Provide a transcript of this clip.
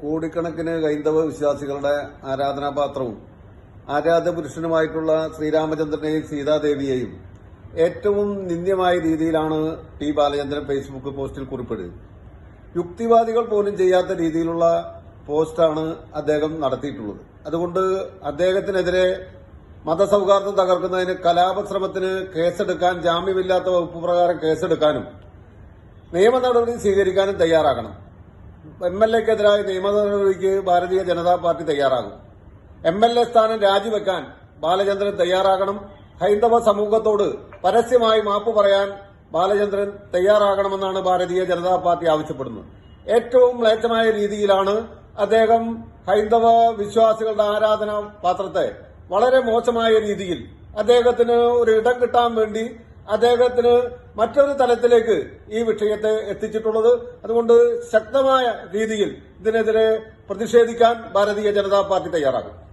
കോടിക്കണക്കിന് ഹൈന്ദവ വിശ്വാസികളുടെ ആരാധനാപാത്രവും ആരാധ്യപുരുഷനുമായിട്ടുള്ള ശ്രീരാമചന്ദ്രനെയും സീതാദേവിയെയും ഏറ്റവും നിന്ദ്യമായ രീതിയിലാണ് ടി ബാലചന്ദ്രൻ ഫേസ്ബുക്ക് പോസ്റ്റിൽ കുറിപ്പിടുക യുക്തിവാദികൾ പോലും ചെയ്യാത്ത രീതിയിലുള്ള പോസ്റ്റാണ് അദ്ദേഹം നടത്തിയിട്ടുള്ളത്. അതുകൊണ്ട് അദ്ദേഹത്തിനെതിരെ മതസൗഹാർദ്ദം തകർക്കുന്നതിന് കലാപശ്രമത്തിന് കേസെടുക്കാൻ ജാമ്യമില്ലാത്ത വകുപ്പ് പ്രകാരം കേസെടുക്കാനും നിയമ നടപടി സ്വീകരിക്കാനും തയ്യാറാകണം. എം എൽ എക്കെതിരായ നിയമ നടപടിക്ക് ഭാരതീയ ജനതാ പാർട്ടി തയ്യാറാകും. എം എൽ എ സ്ഥാനം രാജിവെക്കാൻ ബാലചന്ദ്രൻ തയ്യാറാകണം. ഹൈന്ദവ സമൂഹത്തോട് പരസ്യമായി മാപ്പ് പറയാൻ ബാലചന്ദ്രൻ തയ്യാറാകണമെന്നാണ് ഭാരതീയ ജനതാ പാർട്ടി ആവശ്യപ്പെടുന്നത്. ഏറ്റവും മ്ലേച്ഛമായ രീതിയിലാണ് അദ്ദേഹം ഹൈന്ദവ വിശ്വാസികളുടെ ആരാധനാ പാത്രത്തെ വളരെ മോശമായ രീതിയിൽ അദ്ദേഹത്തിന് ഒരു ഇടം കിട്ടാൻ വേണ്ടി അദ്ദേഹത്തിന് മറ്റൊരു തലത്തിലേക്ക് ഈ വിഷയത്തെ എത്തിച്ചിട്ടുള്ളത്. അതുകൊണ്ട് ശക്തമായ രീതിയിൽ ഇതിനെതിരെ പ്രതിഷേധിക്കാൻ ഭാരതീയ ജനതാ പാർട്ടി തയ്യാറാകും.